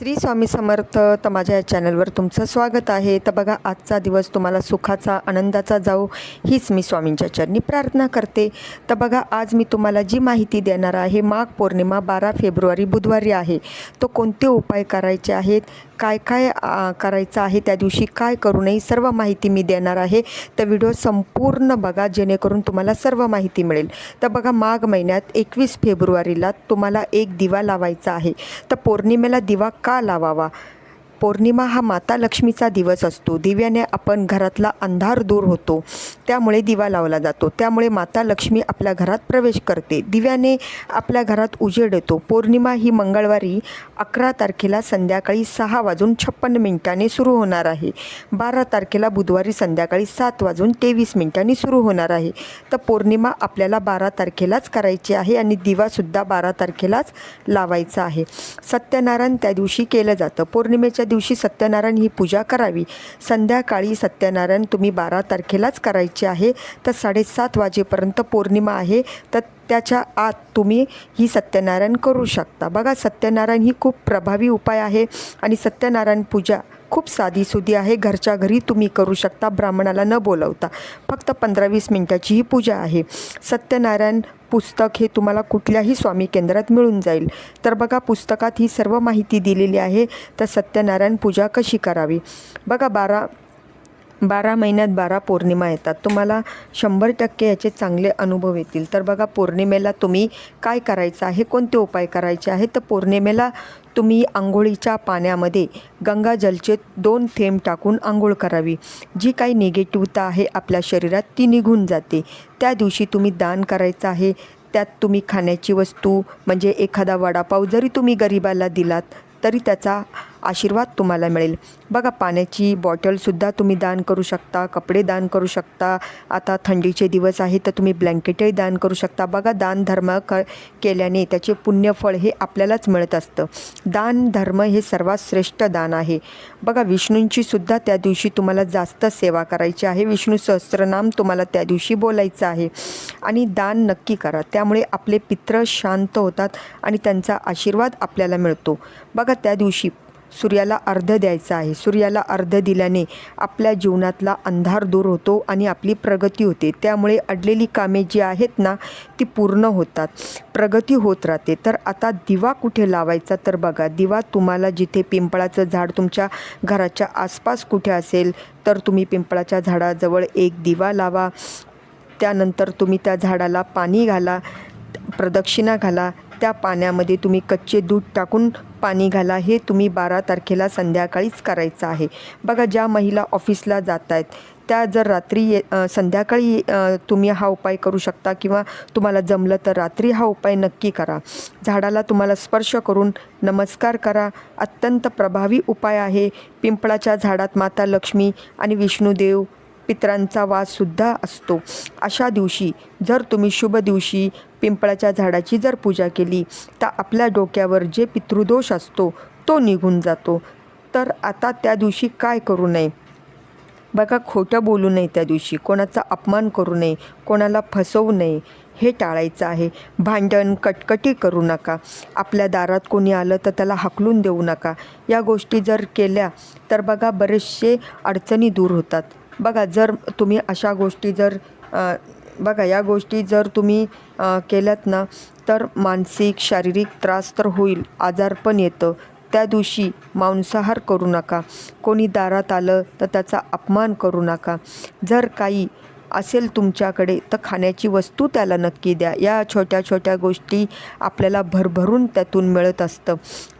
श्री स्वामी समर्थ तर माझ्या या चॅनलवर तुमचं स्वागत आहे. तर बघा आजचा दिवस तुम्हाला सुखाचा आनंदाचा जाऊ हीच मी स्वामींच्या चरणी प्रार्थना करते. तर बघा आज मी तुम्हाला जी माहिती देणार आहे माघ पौर्णिमा बारा फेब्रुवारी बुधवारी आहे. तो कोणते उपाय करायचे आहेत? काय काय करायचं आहे त्या दिवशी काय करू नये सर्व माहिती मी देणार आहे. तर व्हिडिओ संपूर्ण बघा जेणेकरून तुम्हाला सर्व माहिती मिळेल. तर बघा माघ महिन्यात एकवीस फेब्रुवारीला तुम्हाला एक दिवा लावायचा आहे. तर पौर्णिमेला दिवा का लावावा? पौर्णिमा हा माता लक्ष्मीचा दिवस असतो. दिव्याने आपण घरातला अंधार दूर होतो. त्यामुळे दिवा लावला जातो. त्यामुळे माता लक्ष्मी आपल्या घरात प्रवेश करते. दिव्याने आपल्या घरात उजेड येतो. पौर्णिमा ही मंगळवारी अकरा तारखेला संध्याकाळी सहा वाजून छप्पन्न मिनिटांनी सुरू होणार आहे. बारा तारखेला बुधवारी संध्याकाळी सात वाजून तेवीस मिनिटांनी सुरू होणार आहे. तर पौर्णिमा आपल्याला बारा तारखेलाच करायची आहे आणि दिवासुद्धा बारा तारखेलाच लावायचा आहे. सत्यनारायण त्या दिवशी केलं जातं. पौर्णिमेच्या दिवशी सत्यनारायण ही पूजा करावी. संध्याकाळी सत्यनारायण तुम्ही बारा तारखेलाच करायचे आहे. तर साडेसात वाजेपर्यंत पौर्णिमा आहे. तर त्याच्या आत तुम्ही ही सत्यनारायण करू शकता. बघा सत्यनारायण ही खूप प्रभावी उपाय आहे आणि सत्यनारायण पूजा खूप साधीसुधी आहे. घरच्या घरी तुम्ही करू शकता ब्राह्मणाला न बोलवता. फक्त पंधरा वीस मिनटाची ही पूजा आहे. सत्यनारायण पुस्तक हे तुम्हाला कुठल्याही स्वामी केंद्रात मिळून जाईल. तर बघा पुस्तकात ही सर्व माहिती दिलेली आहे. तर सत्यनारायण पूजा कशी करावी? बघा बारा बारा महिन्यात बारा पौर्णिमा येतात. तुम्हाला शंभर टक्के याचे चांगले अनुभव येतील. तर बघा पौर्णिमेला तुम्ही काय करायचं आहे? कोणते उपाय करायचे आहेत? तर पौर्णिमेला तुम्ही आंघोळीच्या पाण्यामध्ये गंगाजलचे दोन थेंब टाकून आंघोळ करावी. जी काही निगेटिव्हता आहे आपल्या शरीरात ती निघून जाते. त्या दिवशी तुम्ही दान करायचं आहे. त्यात तुम्ही खाण्याची वस्तू म्हणजे एखादा वडापाव जरी तुम्ही गरिबाला दिलात तरी त्याचा आशीर्वाद तुम्हाला मिळेल. बघा पाण्याची बॉटलसुद्धा तुम्ही दान करू शकता कपडे दान करू शकता. आता थंडीचे दिवस आहे तर तुम्ही ब्लँकेटही दान करू शकता. बघा दान धर्म क केल्याने त्याचे पुण्यफळ हे आपल्यालाच मिळत असतं. दान धर्म हे सर्वात श्रेष्ठ दान आहे. बघा विष्णूंची सुद्धा त्या दिवशी तुम्हाला जास्त सेवा करायची आहे. विष्णू सहस्रनाम तुम्हाला त्या दिवशी बोलायचं आहे. आणि दान नक्की करा. त्यामुळे आपले पित्र शांत होतात आणि त्यांचा आशीर्वाद आपल्याला मिळतो. बघा त्या दिवशी सूर्याला अर्ध द्यायचा आहे. सूर्याला अर्ध दिल्याने आपल्या जीवनातला अंधार दूर होतो आणि आपली प्रगती होते. त्यामुळे अडलेली कामे जी आहेत ना ती पूर्ण होतात. प्रगती होत राहते. तर आता दिवा कुठे लावायचा तर बघा. दिवा तुम्हाला जिथे पिंपळाचं झाड तुमच्या घराच्या आसपास कुठे असेल तर तुम्ही पिंपळाच्या झाडाजवळ एक दिवा लावा. त्यानंतर तुम्ही त्या झाडाला पाणी घाला प्रदक्षिणा घाला त्या पाण्यामध्ये तुम्ही कच्चे दूध टाकून पाणी घाला हे तुम्ही बारा तारखेला संध्याकाळीच करायचं आहे. बघा ज्या महिला ऑफिसला जात आहेत त्या जर रात्री ये संध्याकाळी तुम्ही हा उपाय करू शकता किंवा तुम्हाला जमलं तर रात्री हा उपाय नक्की करा. झाडाला तुम्हाला स्पर्श करून नमस्कार करा. अत्यंत प्रभावी उपाय आहे. पिंपळाच्या झाडात माता लक्ष्मी आणि विष्णुदेव पितरांचा वाससुद्धा असतो. अशा दिवशी जर तुम्ही शुभ दिवशी पिंपळाच्या झाडाची जर पूजा केली तर आपल्या डोक्यावर जे पितृदोष असतो तो निघून जातो. तर आता त्या दिवशी काय करू नये? बघा खोटं बोलू नये त्या दिवशी. कोणाचा अपमान करू नये कोणाला फसवू नये हे टाळायचं आहे. भांडण कटकटी करू नका. आपल्या दारात कोणी आलं तर त्याला हाकलून देऊ नका. या गोष्टी जर केल्या तर बघा बरेचसे अडचणी दूर होतात. बघा जर तुम्ही अशा गोष्टी जर बघा या गोष्टी जर तुम्ही केल्यात ना तर मानसिक शारीरिक त्रास तर होईल आजार पण येतं. त्या दिवशी मांसाहार करू नका. कोणी दारात आलं तर त्याचा अपमान करू नका. जर काही असेल तुमच्याकडे तर खाण्याची वस्तू त्याला नक्की द्या. या छोट्या छोट्या गोष्टी आपल्याला भरभरून त्यातून मिळत असतं.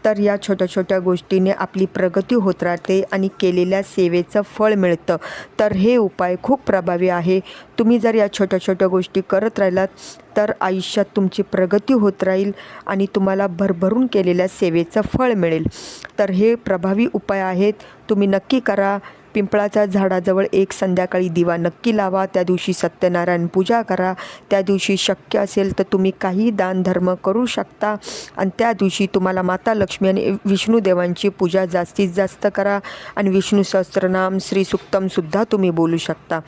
तर या छोट्या छोट्या गोष्टीने आपली प्रगती होत राहते आणि केलेल्या सेवेचं फळ मिळतं. तर हे उपाय खूप प्रभावी आहे. तुम्ही जर या छोट्या छोट्या गोष्टी करत राहिलात तर आयुष्यात तुमची प्रगती होत राहील आणि तुम्हाला भरभरून केलेल्या सेवेचं फळ मिळेल. तर हे प्रभावी उपाय आहेत. तुम्ही नक्की करा. पिंपळाच्या झाडाजवळ एक संध्याकाळी दिवा नक्की लावा त्या दिवशी सत्यनारायण पूजा करा. त्या दिवशी शक्य असेल तर तुम्ही काही दानधर्म करू शकता. आणि त्या दिवशी तुम्हाला माता लक्ष्मी आणि विष्णुदेवांची पूजा जास्तीत जास्त करा. आणि विष्णू सहस्त्रनाम श्री सुक्तमसुद्धा तुम्ही बोलू शकता.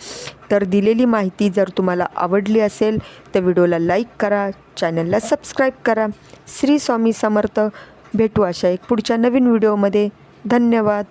तर दिलेली माहिती जर तुम्हाला आवडली असेल तर व्हिडिओला लाईक करा चॅनलला सबस्क्राईब करा. श्री स्वामी समर्थ. भेटू अशा एक पुढच्या नवीन व्हिडिओमध्ये. धन्यवाद.